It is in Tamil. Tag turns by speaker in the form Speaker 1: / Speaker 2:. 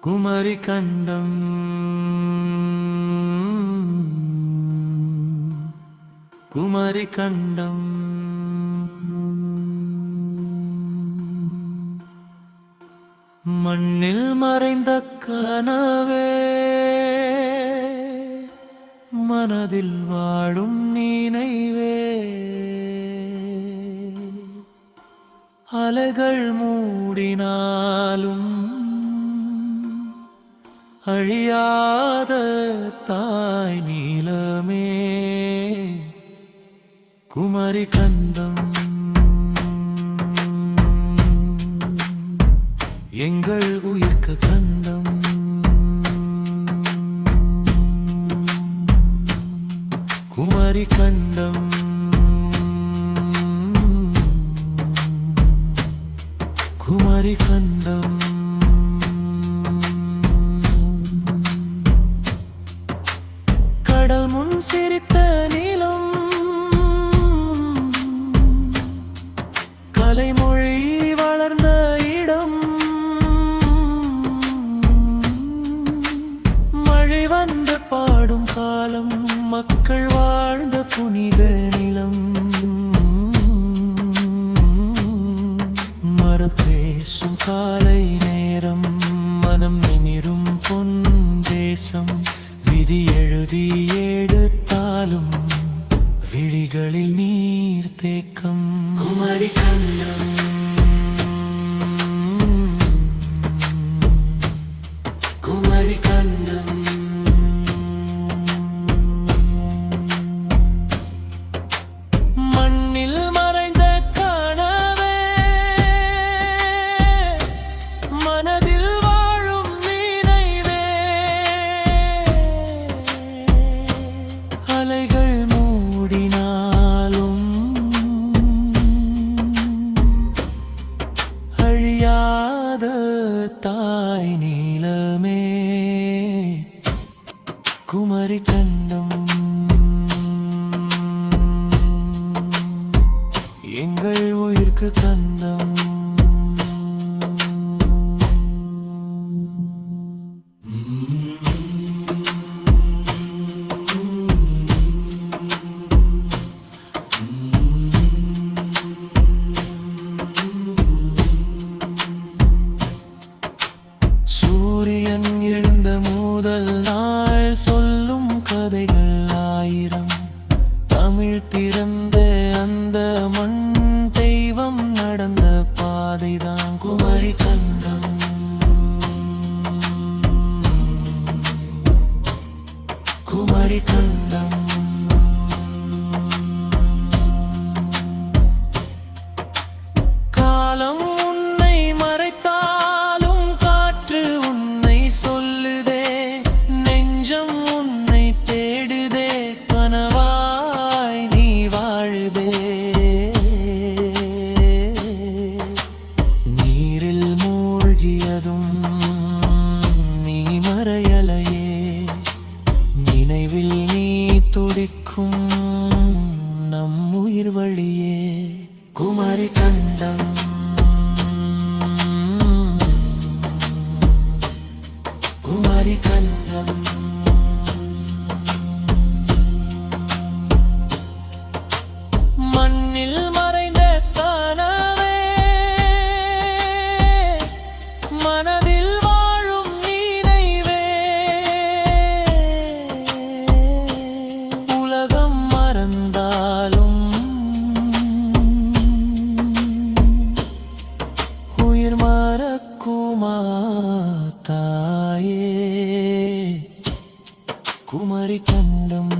Speaker 1: குமரி கண்டம் குமரி கண்டம் மண்ணில் மறைந்த கனவே மனதில் வாழும் நினைவே. அலைகள் மூடினாலும் அழியாத தாய் நீலமே. குமரி கந்தம். எங்கள் உயிர்க்க கந்தம். குமரி கண்டம் குமரி கண்டம் முன் நிலம். கலைமொழி வளர்ந்த இடம். மழை வந்து பாடும் காலம் மக்கள் வாழ்ந்த புனிதன அழியாத தாய் நீலமே. குமரி கண்டம். எங்கள் உயிர்க்கு கண்டம் தமிழ் பிறந்த அந்த மண் தெய்வம் நடந்த பாதைதான் குமரி கண்டம். குமரி கண்டம். கரையலையே நினைவில் நீ துடிக்கும் நம் உயிர் வழியே. குமரி கண்டம் குமரி கண்டம்